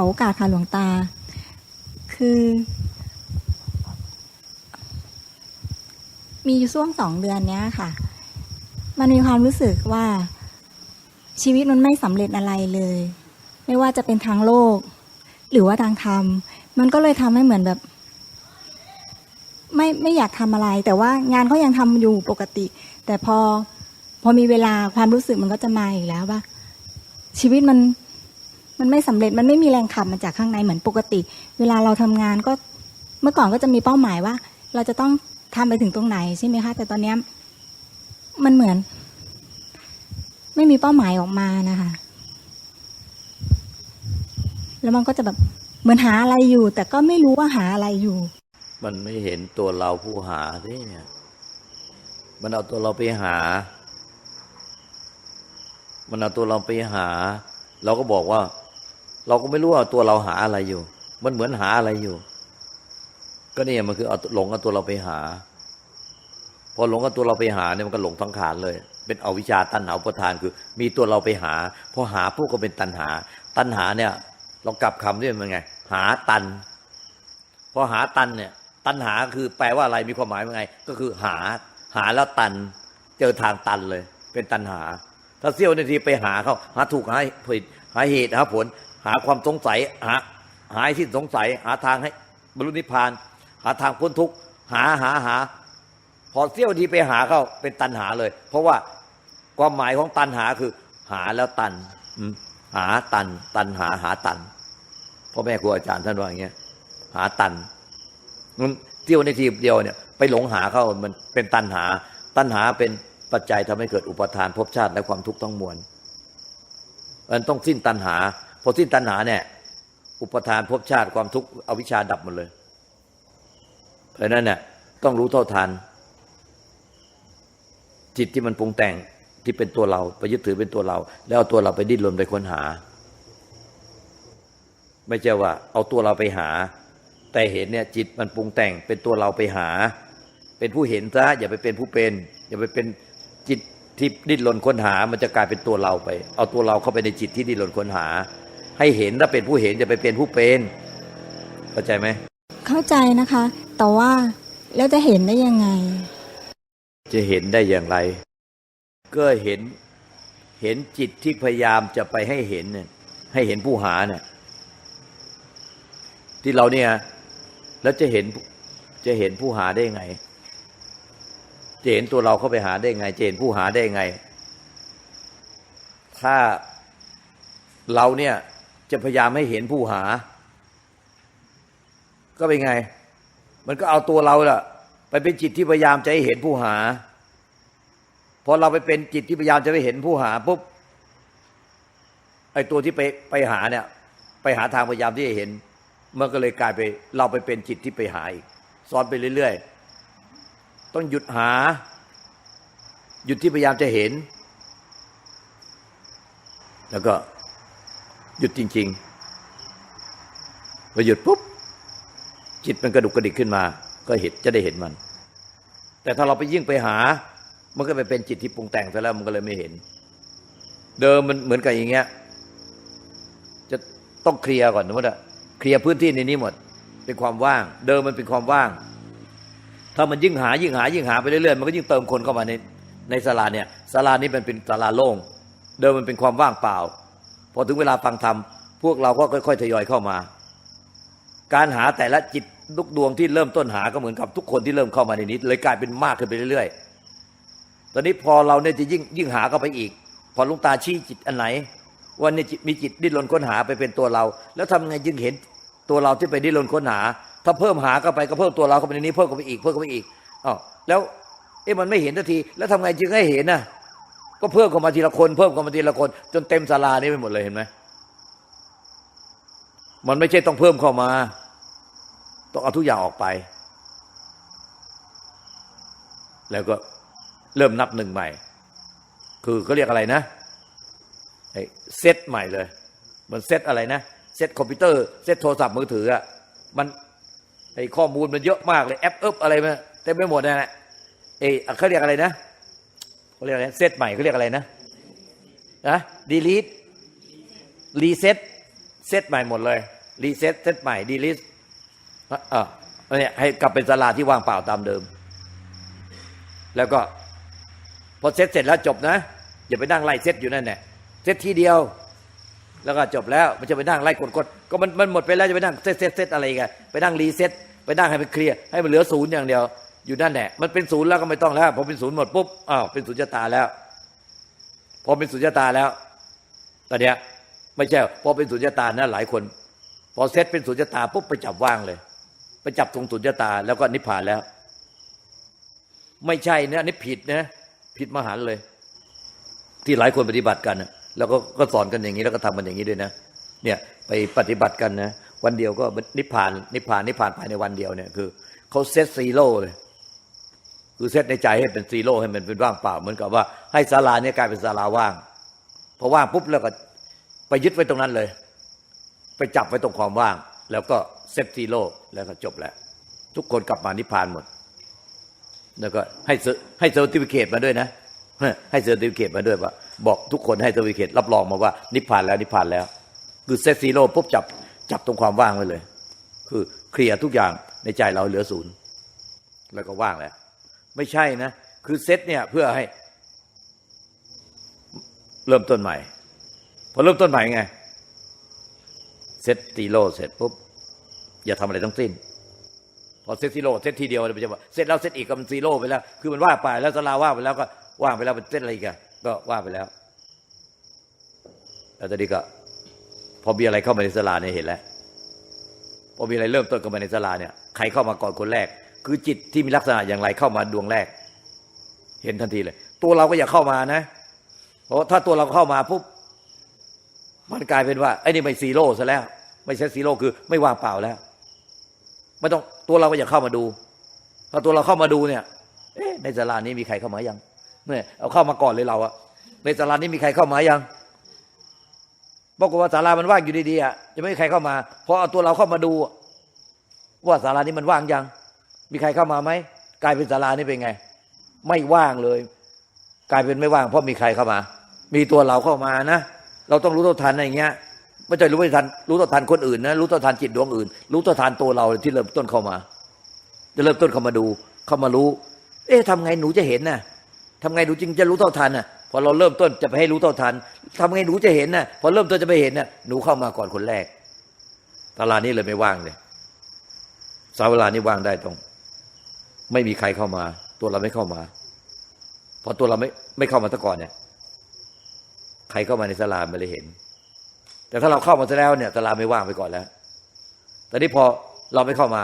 อโอกาสค่ะหลวงตา คือ มีอยู่ช่วงสองเดือนเนี้ยค่ะ มันมีความรู้สึกว่าชีวิตมันไม่สำเร็จอะไรเลย ไม่ว่าจะเป็นทางโลก หรือว่าทางธรรม มันก็เลยทำให้เหมือนแบบ ไม่ไม่อยากทำอะไร แต่ว่างานก็ยังทำอยู่ปกติ แต่พอพอมีเวลาความรู้สึกมันก็จะมาอีกแล้วว่าชีวิตมัน มันไม่สำเร็จมันไม่มีแรงขับมาจากข้างในเหมือนปกติ เวลาเราทำงานก็เมื่อก่อนก็จะมีเป้าหมายว่า เราจะต้องทำไปถึงตรงไหนใช่ไหมคะแต่ตอนนี้มันเหมือน ไม่มีเป้าหมายออกมานะคะ แล้วมันก็จะแบบเหมือนหาอะไรอยู่ แต่ก็ไม่รู้ว่าหาอะไรอยู่ มันไม่เห็นตัวเราผู้หาเนี่ยมันเอาตัวเราไปหา มันเอาตัวเราไปหา เราก็บอกว่า เราก็ไม่รู้ว่าตัวเราหาอะไรอยู่ มันเหมือนหาอะไรอยู่ ก็เนี่ยมันคือเอาหลงเอาตัวเราไปหา พอหลงเอาตัวเราไปหาเนี่ยมันก็หลงทั้งขานเลย เป็นอวิชชาตัณหาอุปทานคือ มีตัวเราไปหา พอหาพวกก็เป็นตัณหา ตัณหาเนี่ย เรากลับคำด้วยมันไง หาตัน พอหาตันเนี่ย ตันหาคือแปลว่าอะไรมีความหมายว่าไง ก็คือหา หาแล้วตัน เจอทางตันเลย เป็นตันหา ถ้าเสี้ยวนาทีไปหาเขาหาถูกหาผิดหาเหตุหาผล หาความสงสัยหาหาให้สิ้นสงสัย หาทางให้บรรลุนิพพาน หาทางพ้นทุกข์หาหาหา พอเสี้ยวนาทีไปหาเขาเป็นตันหาเลย เพราะว่าความหมายของตันหาคือ หาแล้วตันหาตัน ตันหาหาตันพ่อแม่ครูอาจารย์ท่านว่าอย่างเงี้ย หาตันมันเที่ยวในทีเดียวเนี่ย ไปหลงหาเข้ามันเป็นตันหา ตันหาเป็นปัจจัยทำให้เกิดอุปทานภพชาติและความทุกข์ทั้งมวลมันต้องสิ้นตันหา พอสิ้นตันหาเนี่ย อุปทานภพชาติความทุกข์อวิชชาดับหมดเลย เพราะนั้นเนี่ยต้องรู้เท่าทันจิตที่มันปรุงแต่งที่เป็นตัวเราไปยึดถือเป็นตัวเรา แล้วเอาตัวเราไปดิ้นรนไปค้นหา ไม่ใช่ว่า เอาตัวเราไปหา แต่เห็นเนี่ย จิตมันปรุงแต่งเป็นตัวเราไปหา เป็นผู้เห็นซะอย่าไปเป็นผู้เป็น อย่าไปเป็นจิตที่ดิ้นรนค้นหา มันจะกลายเป็นตัวเราไป เอาตัวเราเข้าไปในจิตที่ดิ้นรนค้นหา ให้เห็นถ้าเป็นผู้เห็นอย่าไปเป็นผู้เป็น เข้าใจไหมเข้าใจนะคะ แต่ว่าแล้วจะเห็นได้ยังไง จะเห็นได้อย่างไร ก็เห็นเห็นจิตที่พยายามจะไปให้เห็นเนี่ยให้เห็นผู้หาเนี่ยที่เราเนี่ยแล้วจะเห็นจะเห็นผู้หาได้ไง จะเห็นตัวเราเข้าไปหาได้ไง จะเห็นผู้หาได้ไง ถ้าเราเนี่ย จะพยายามให้เห็นผู้หา ก็เป็นไง มันก็เอาตัวเราล่ะ ไปเป็นจิตที่พยายามจะให้เห็นผู้หาพอเราไปเป็นจิตที่พยายามจะไปเห็นผู้หาปุ๊บไอ้ตัวที่ไปไปหาเนี่ย ไปหาทางพยายามที่จะเห็นมันก็เลยกลายไป เราไปเป็นจิตที่ไปหาอีกซ้อนไปเรื่อยๆ ต้องหยุดหา หยุดที่พยายามจะเห็น แล้วก็ หยุดจริงๆพอหยุดปุ๊บจิตมันกระดุกกระดิกขึ้นมา ก็เห็นจะได้เห็นมัน แต่ถ้าเราไปยิ่งไปหา มันก็ไปเป็นจิตที่ปรุงแต่งซะแล้วมันก็เลยไม่เห็น เดิมมันเหมือนกับอย่างเงี้ย จะต้องเคลียร์ก่อนนะว่าเคลียร์พื้นที่ในนี้หมด เป็นความว่าง เดิมมันเป็นความว่าง ถ้ามันยิ่งหายิ่งหายิ่งหาไปเรื่อยๆมันก็ยิ่งเติมคนเข้ามาในในศาลาเนี่ยศาลานี้มันเป็นศาลาโล่ง เดิมมันเป็นความว่างเปล่า อถึงเวลาฟังธรรมพวกเราก็ค่อยๆทยอยเข้ามา การหาแต่ละจิตลูกดวงที่เริ่มต้นหาก็เหมือนกับทุกคนที่เริ่มเข้ามาในนี้เลยกลายเป็นมากขึ้นไปเรื่อยๆ ตอนนี้พอเราเนี่ยจะยิ่งยิ่งหาเข้าไปอีก พอลุงตาชี้จิตอันไหนว่าเนี่ยจิตมีจิตดิ้นรนค้นหาไปเป็นตัวเรา แล้วทำไงจึงเห็นตัวเราที่ไปดิ้นรนค้นหา ถ้าเพิ่มหาเข้าไปก็เพิ่มตัวเราเข้าไปในนี้เพิ่มเข้าไปอีกเพิ่มเข้าไปอีกอ๋อแล้วเอ๊ะมันไม่เห็นทันที แล้วทำไงจึงให้เห็นน่ะ ก็เพิ่มเข้ามาทีละคน เพิ่มเข้ามาทีละคน จนเต็มศาลานี้ไปหมดเลยเห็นไหมมันไม่ใช่ต้องเพิ่มเข้ามา ต้องเอาทุกอย่างออกไป แล้วก็เริ่มนับหนึ่งใหม่ คือเขาเรียกอะไรนะไอ้เซตใหม่เลยมันเซตอะไรนะเซตคอมพิวเตอร์เซตโทรศัพท์มือถืออะมันไอ้ข้อมูลมันเยอะมากเลยแอปเอิบอะไรมาเต็มไปหมดนั่นแหละเอ้เขาเรียกอะไรนะ เขาเรียกอะไรเซตใหม่เขาเรียกอะไรนะนะดีลีทรีเซ็ตเซตใหม่หมดเลยรีเซ็ตเซตใหม่ดีลิสเออเนี่ยให้กลับเป็นศาลาที่ว่างเปล่าตามเดิม แล้วก็พอเซตเสร็จแล้วจบนะอย่าไปนั่งไล่เซตอยู่นั่นแหละเซตทีเดียว แล้วก็จบแล้วมันจะไปนั่งไล่กดกดก็มันมันหมดไปแล้วจะไปนั่งเซตเซตเซตอะไรกันไปนั่งรีเซ็ตไปนั่งให้มันเคลียร์ให้มันเหลือศูนย์อย่างเดียว อยู่นั่นแหละมันเป็นศูนย์แล้วก็ไม่ต้องแล้วพอเป็นศูนย์หมดปุ๊บอ้าวเป็นศูนย์จตาแล้ว พอเป็นสุญญตาแล้วตอนเนี้ยไม่ใช่พอเป็นสุญญตานะหลายคน พอเซตเป็นสุญญตาปุ๊บไปจับว่างเลย ไปจับตรงสุญญตาแล้วก็นิพพานแล้ว ไม่ใช่นะนี่ผิดนะผิดมหันเลย ที่หลายคนปฏิบัติกันนะแล้วก็ก็สอนกันอย่างนี้แล้วก็ทำกันอย่างนี้ด้วยนะ เนี่ยไปปฏิบัติกันนะวันเดียวก็นิพพานนิพพานนิพพานภายในวันเดียวเนี่ยคือเขาเซตซีโร่เลย คือเซตในใจให้เป็นซีโร่ให้มันเป็นว่างเปล่า เหมือนกับว่าให้ศาลาเนี่ยกลายเป็นศาลาว่างพอว่างปุ๊บแล้วก็ไปยึดไว้ตรงนั้นเลย ไปจับไว้ตรงความว่าง แล้วก็เซตซีโร่แล้วก็จบแล้ว ทุกคนกลับมานิพพานหมด แล้วก็ให้เซอร์ให้เซอร์ติฟิเคตมาด้วยนะให้เซอร์ติฟิเคตมาด้วยว่า บอกทุกคนให้เซอร์ติฟิเคตรับรองมาว่านิพพานแล้วนิพพานแล้ว คือเซตซีโร่ปุ๊บจับจับตรงความว่างไว้เลย คือเคลียร์ทุกอย่างในใจเราเหลือศูนย์แล้วก็ว่างแล้ว ไม่ใช่นะ คือเซตเนี่ยเพื่อให้ เริ่มต้นใหม่ พอเริ่มต้นใหม่ไง เซตตีโลเสร็จปุ๊บ อย่าทำอะไรทั้งสิ้น พอเซตซีโร่เซตทีเดียวมันจะว่าเซตแล้วเซตอีกก็มันซีโร่ไปแล้ว คือมันว่าไปแล้วสลาว่าไปแล้วก็ว่างไปแล้วเป็นเซตอะไรกันก็ว่าไปแล้วแล้วตอนนี้ก็พอมีอะไรเข้ามาในสลาเนี่ยเห็นแล้วพอมีอะไรเริ่มต้นเข้ามาในสลาเนี่ยใครเข้ามาก่อนคนแรก คือจิตที่มีลักษณะอย่างไรเข้ามาดวงแรก เห็นทันทีเลย ตัวเราก็อย่าเข้ามานะเพราะถ้าตัวเราเข้ามาปุ๊บมันกลายเป็นว่าไอ้นี่ไม่ซีโร่ซะแล้ว ไม่ใช่ซีโร่คือไม่ว่างเปล่าแล้วไม่ต้องตัวเราก็อย่าเข้ามาดูถ้าตัวเราเข้ามาดูเนี่ยเอ๊ะในสลานี้มีใครเข้ามายังเนี่ยเอาเข้ามาก่อนเลยเราอะในสลานี้มีใครเข้ามายังบอกว่าศาลามันว่างอยู่ดีๆอะจะไม่มีใครเข้ามาพอเอาตัวเราเข้ามาดู ว่าศาลานี้มันว่างยัง มีใครเข้ามาไหมกลายเป็นศาลานี้เป็นไง ไม่ว่างเลย กลายเป็นไม่ว่าง เพราะมีใครเข้ามา มีตัวเราเข้ามานะ เราต้องรู้เท่าทันอะไรอย่างเงี้ยไม่ใช่รู้เท่ทันรู้เท่าทันคนอื่นนะรู้เท่าทันจิตดวงอื่น รู้เท่าทันตัวเราที่เริ่มต้นเข้ามา จะเริ่มต้นเข้ามาดู เข้ามารู้ เอ๊ะทำไงหนูจะเห็นน่ะทำไงหนูจึงจะรู้เท่าทันน่ะพอเราเริ่มต้นจะไปให้รู้เท่าทันทำไงหนูจะเห็นน่ะพอเริ่มต้นจะไปเห็นน่ะหนูเข้ามาก่อนคนแรกตลาดนี้เลยไม่ว่างเลยสาเวลานี้ว่างได้ตรง ไม่มีใครเข้ามา ตัวเราไม่เข้ามาพอตัวเราไม่ไม่เข้ามาซะก่อนเนี่ย ใครเข้ามาในสลาไม่ได้เห็น แต่ถ้าเราเข้ามาซะแล้วเนี่ยสลาไม่ว่างไปก่อนแล้วแต่นี่พอเราไม่เข้ามา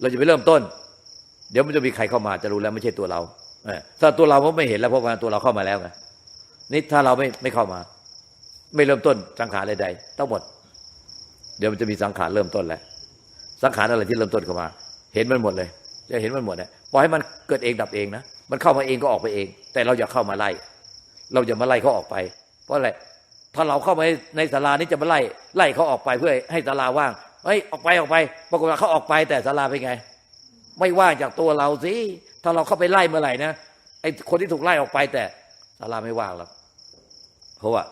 เราจะไปเริ่มต้น เดี๋ยวมันจะมีใครเข้ามาจะรู้แล้วไม่ใช่ตัวเราเอถ้าตัวเราไม่เห็นแล้วเพราะว่าตัวเราเข้ามาแล้วไงนี่ถ้าเราไม่ไม่เข้ามา ไม่เริ่มต้นสังขารใดๆต้องหมด เดี๋ยวมันจะมีสังขารเริ่มต้นแหล้วสังขารอะไรที่เริ่มต้นเข้ามา เห็นมันหมดเลย จะเห็นมันหมดเนี่ยปล่อยให้มันเกิดเองดับเองนะมันเข้ามาเองก็ออกไปเอง แต่เราอย่าเข้ามาไล่ เราอย่ามาไล่เขาออกไป เพราะอะไรถ้าเราเข้ามาในศาลานี้จะมาไล่ไล่เขาออกไปเพื่อให้ศาลาว่างเฮ้ยออกไปออกไปปรากฏว่าเขาออกไปแต่ศาลาเป็นไง ไม่ว่างจากตัวเราสิถ้าเราเข้าไปไล่เมื่อไหร่นะไอ้คนที่ถูกไล่ออกไปแต่ศาลาไม่ว่างหรอกเพราะว่า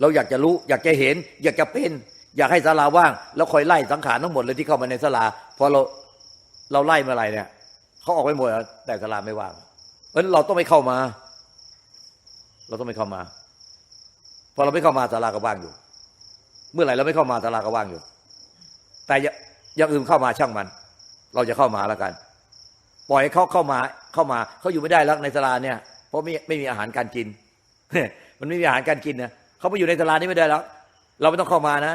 เราอยากจะรู้อยากจะเห็น อยากจะเป็น อยากให้ศาลาว่าง แล้วคอยไล่สังขารทั้งหมดเลยที่เข้ามาในศาลาพอเรา เราไล่เมื่อไหร่เนี่ยเขาออกไปหมดแล้วแต่ศาลาไม่ว่างเพราะนั้นเราต้องไม่เข้ามา เราต้องไม่เข้ามาพอเราไม่เข้ามาศาลาก็ว่างอยู่ เมื่อไหร่เราไม่เข้ามาศาลาก็ว่างอยู่ แต่อย่าอย่างอื่นเข้ามาช่างมัน เราจะเข้ามาแล้วกัน ปล่อยให้เขาเข้ามาเข้ามาเขาอยู่ไม่ได้แล้วในศาลาเนี่ย เพราะไม่ไม่มีอาหารการกินมันไม่มีอาหารการกินนะเขาไปอยู่ในศาลานี้ไม่ได้แล้ว เราไม่ต้องเข้ามานะ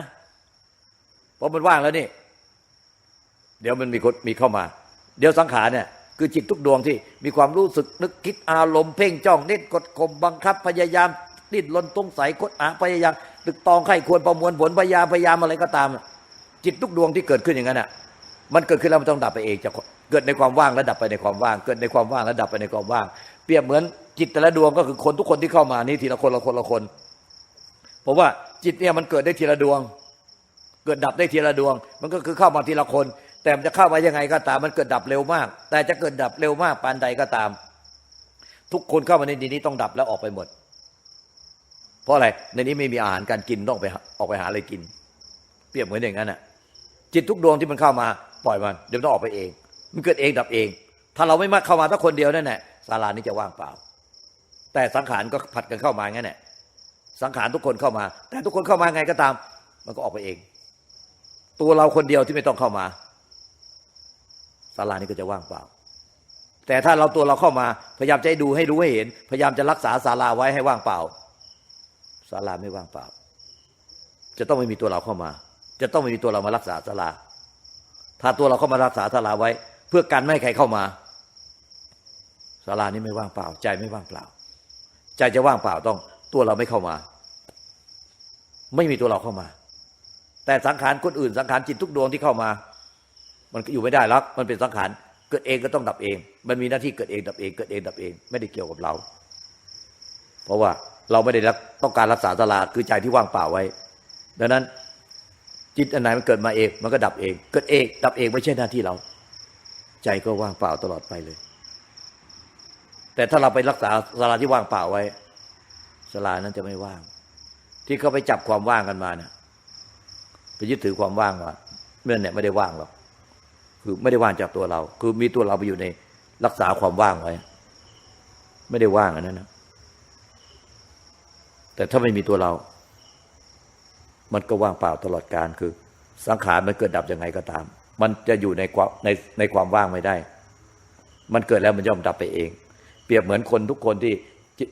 เพราะมันว่างแล้วนี่ เดี๋ยวมันมีคนมีเข้ามา เดี๋ยวสังขารเนี่ยคือจิตทุกดวงที่มีความรู้สึกนึกคิดอารมณ์เพ่งจ้องเน้นกดข่มบังคับพยายามดิ้นรนตรงใสกดอาพยายามตึกตองไข้ควรประมวลผลพยายามพยายามอะไรก็ตาม จิตทุกดวงที่เกิดขึ้นอย่างนั้นอะมันเกิดขึ้นแล้วมันต้องดับไปเองจะเกิดในความว่างแล้วดับไปในความว่าง เกิดในความว่างแล้วดับไปในความว่าง เปรียบเหมือนจิตแต่ละดวงก็คือคนทุกคนที่เข้ามานี่ทีละคนละคนละคนเพราะว่าจิตเนี่ยมันเกิดได้ทีละดวง เกิดดับได้ทีละดวง มันก็คือเข้ามาทีละคน แต่มันจะเข้ามายังไงก็ตามมันเกิดดับเร็วมาก แต่จะเกิดดับเร็วมากปานใดก็ตาม ทุกคนเข้ามาในดีนี้ต้องดับแล้วออกไปหมด เพราะอะไรในนี้ไม่มีอาหารการกินต้องไปออกไปหาอะไรกิน เปรียบเหมือนอย่างนั้นน่ะ จิตทุกดวงที่มันเข้ามาปล่อยมันเดี๋ยวต้องออกไปเอง มันเกิดเองดับเอง ถ้าเราไม่มาเข้ามาสักคนเดียวนั่นแหละศาลานี้จะว่างเปล่า แต่สังขารก็ผัดกันเข้ามางั้นแหละสังขารทุกคนเข้ามา แต่ทุกคนเข้ามาไงก็ตาม มันก็ออกไปเอง ตัวเราคนเดียวที่ไม่ต้องเข้ามา ศาลานี้ก็จะว่างเปล่า แต่ถ้าเราตัวเราเข้ามา พยายามจะให้ดูให้รู้ให้เห็น พยายามจะรักษาศาลาไว้ให้ว่างเปล่าศาลาไม่ว่างเปล่า จะต้องไม่มีตัวเราเข้ามา จะต้องไม่มีตัวเรามารักษาศาลา ถ้าตัวเราเข้ามารักษาศาลาไว้ เพื่อกันไม่ให้ใครเข้ามาศาลานี้ไม่ว่างเปล่า ใจไม่ว่างเปล่า ใจจะว่างเปล่าต้องตัวเราไม่เข้ามา ไม่มีตัวเราเข้ามา แต่สังขารคนอื่นสังขารจิตทุกดวงที่เข้ามา มันก็อยู่ไม่ได้แล้วมันเป็นสังขารเกิดเองก็ต้องดับเอง มันมีหน้าที่เกิดเองดับเองเกิดเองดับเอง ไม่ได้เกี่ยวกับเรา เพราะว่าเราไม่ได้รักต้องการรักษาศาลาคือใจที่ว่างเปล่าไว้ ดังนั้น จิตอันไหนมันเกิดมาเองมันก็ดับเอง เกิดเอง ดับเองไม่ใช่หน้าที่เรา ใจก็ว่างเปล่าตลอดไปเลย แต่ถ้าเราไปรักษาศาลาที่ว่างเปล่าไว้ศาลานั้นจะไม่ว่าง ที่เขาไปจับความว่างกันมาเนี่ยไปยึดถือความว่างว่าเมื่อเนี่ยไม่ได้ว่างหรอก คือไม่ได้ว่างจากตัวเรา คือมีตัวเราไปอยู่ในรักษาความว่างไว้ ไม่ได้ว่างอันนั้นนะแต่ถ้าไม่มีตัวเรา มันก็ว่างเปล่าตลอดการคือ สังขารมันเกิดดับยังไงก็ตาม มันจะอยู่ในความในในความว่างไม่ได้ มันเกิดแล้วมันย่อมดับไปเอง เปรียบเหมือนคนทุกคนที่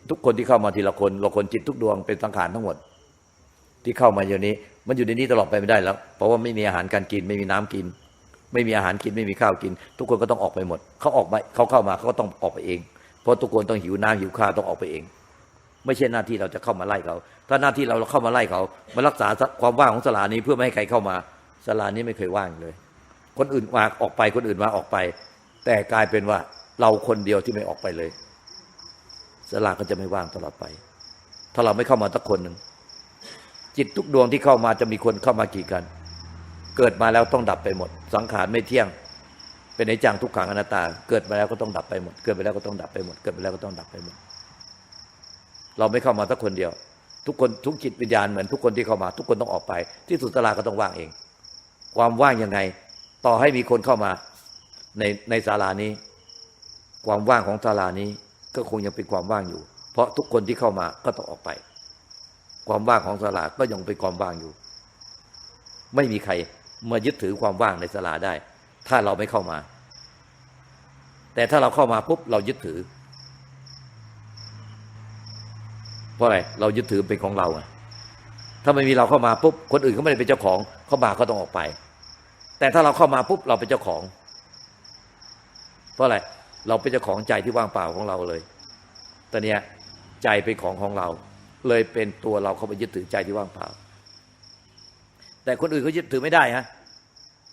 ทุกคนที่เข้ามาทีละคนละคนจิตทุกดวงเป็นสังขารทั้งหมด ที่เข้ามาอยู่นี้ มันอยู่ในนี้ตลอดไปไม่ได้แล้ว เพราะว่าไม่มีอาหารการกินไม่มีน้ำกิน ไม่มีอาหารกินไม่มีข้าวกิน ทุกคนก็ต้องออกไปหมดเขาออกมาเขาเข้ามาเขาก็ต้องออกไปเอง เพราะทุกคนต้องหิวน้ำหิวข้าวต้องออกไปเอง ไม่ใช่หน้าที่เราจะเข้ามาไล่เขาถ้าหน้าที่เราเราเข้ามาไล่เขามารักษาความว่างของสลานี้เพื่อไม่ให้ใครเข้ามาสลานี้ไม่เคยว่างเลย คนอื่นมาออกไปคนอื่นมาออกไป แต่กลายเป็นว่าเราคนเดียวที่ไม่ออกไปเลยสลาก็จะไม่ว่างตลอดไป ถ้าเราไม่เข้ามาสักคนหนึ่งจิตทุกดวงที่เข้ามาจะมีคนเข้ามากี่กัน เกิดมาแล้วต้องดับไปหมด สังขารไม่เที่ยง เป็นไอ้จังทุกขังอนัตตา เกิดมาแล้วก็ต้องดับไปหมด เกิดไปแล้วก็ต้องดับไปหมด เกิดไปแล้วก็ต้องดับไปหมด เราไม่เข้ามาสักคนเดียว ทุกคนทุกจิตวิญญาณเหมือนทุกคนที่เข้ามา ทุกคนต้องออกไป ที่สุดตลาก็ต้องว่างเอง ความว่างยังไง ต่อให้มีคนเข้ามาในในศาลานี้ ความว่างของศาลานี้ก็คงยังเป็นความว่างอยู่ เพราะทุกคนที่เข้ามาก็ต้องออกไป ความว่างของศาลาก็ยังเป็นความว่างอยู่ ไม่มีใคร มายึดถือความว่างในศาลาได้ ถ้าเราไม่เข้ามา แต่ถ้าเราเข้ามาปุ๊บเรายึดถือ เพราะอะไรเรายึดถือเป็นของเราไงถ้าไม่มีเราเข้ามาปุ๊บคนอื่นเขาไม่ได้เป็นเจ้าของเข้ามาก็ต้องออกไป แต่ถ้าเราเข้ามาปุ๊บเราเป็นเจ้าของ เพราะอะไรเราเป็นเจ้าของใจที่ว่างเปล่าของเราเลยตอนเนี้ยใจเป็นของของเรา เลยเป็นตัวเราเข้าไปยึดถือใจที่ว่างเปล่า แต่คนอื่นเขายึดถือไม่ได้ฮะ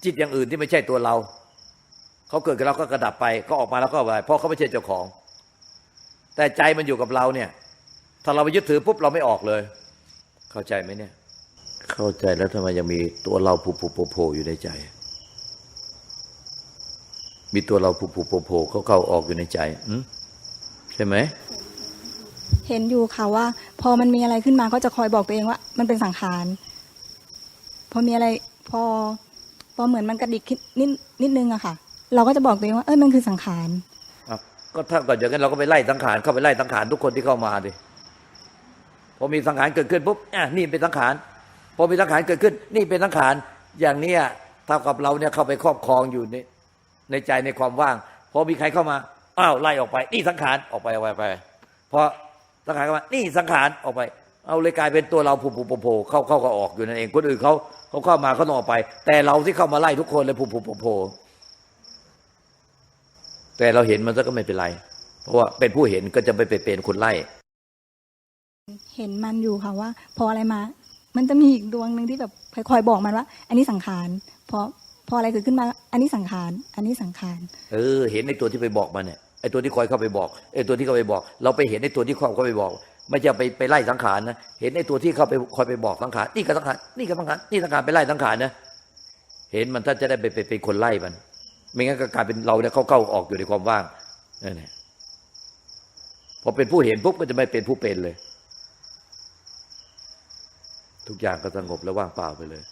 จิตอย่างอื่นที่ไม่ใช่ตัวเราเขาเกิดกับเราก็กระดับไปก็ออกมาแล้วก็ไปเพราะเขาไม่ใช่เจ้าของ แต่ใจมันอยู่กับเราเนี่ย ถ้าเราไปยึดถือปุ๊บเราไม่ออกเลย เข้าใจไหมเนี่ย เข้าใจแล้วทำไมยังมีตัวเราผูผูโผโผอยู่ในใจ มีตัวเราผูผูโผโผเขาเข้าออกอยู่ในใจอืใช่ไหมเห็นอยู่ค่ะว่า พอมันมีอะไรขึ้นมาก็จะคอยบอกตัวเองว่า มันเป็นสังขาร พอมีอะไรพอ พอเหมือนมันกระดิกนิดนิดนึงอะค่ะ เราก็จะบอกตัวเองว่าเอ้ยมันคือสังขารก็ถ้าก่อนอย่างนั้นเราก็ไปไล่สังขารเข้าไปไล่สังขารทุกคนที่เข้ามาดิพอมีสังขารเกิดขึ้นปุ๊บอะนี่เป็นสังขารพอมีสังขารเกิดขึ้น นี่เป็นสังขารอย่างเนี้ยเท่ากับเราเนี่ยเข้าไปครอบครองอยู่ในในใจในความว่างพอมีใครเข้ามาอ้าวไล่ออกไป นี่สังขารออกไปออกไปไปพอสังขารเข้ามานี่สังขารออกไป เอาเลยกลายเป็นตัวเราผูผูโผโผเข้าเข้าก็ออกอยู่นั่นเองคนอื่นเขา เขาเข้ามาเขาต้องออกไป แต่เราที่เข้ามาไล่ทุกคนเลยผูผูโผโผแต่เราเห็นมันซะก็ไม่เป็นไร เพราะว่าเป็นผู้เห็นก็จะไปเป็นคนไล่ เห็นมันอยู่ค่ะว่า พออะไรมา มันจะมีอีกดวงหนึ่งที่แบบคอยบอกมันว่า อันนี้สังขารพอพออะไรเกิดขึ้นมา อันนี้สังขาร อันนี้สังขาร เออ เห็นในตัวที่ไปบอกมันเนี่ยไอ้ตัวที่คอยเข้าไปบอกไอ้ตัวที่เข้าไปบอก เราไปเห็นในตัวที่เข้าเข้าไปบอก ไม่จะไปไปไล่สังขารนะเห็นไอ้ตัวที่เข้าไปคอยไปบอกสังขารนี่ก็สังขารนี่ก็สังขารนี่สังขารไปไล่สังขารนะเห็นมันถ้าจะได้ไปไปเป็นคนไล่มัน ไม่งั้นก็กลายเป็นเราเนี่ยเข้าเข้าออกอยู่ในความว่างนั่นแหละพอเป็นผู้เห็นปุ๊บก็จะไม่เป็นผู้เป็นเลย ทุกอย่างก็สงบและว่างเปล่าไปเลย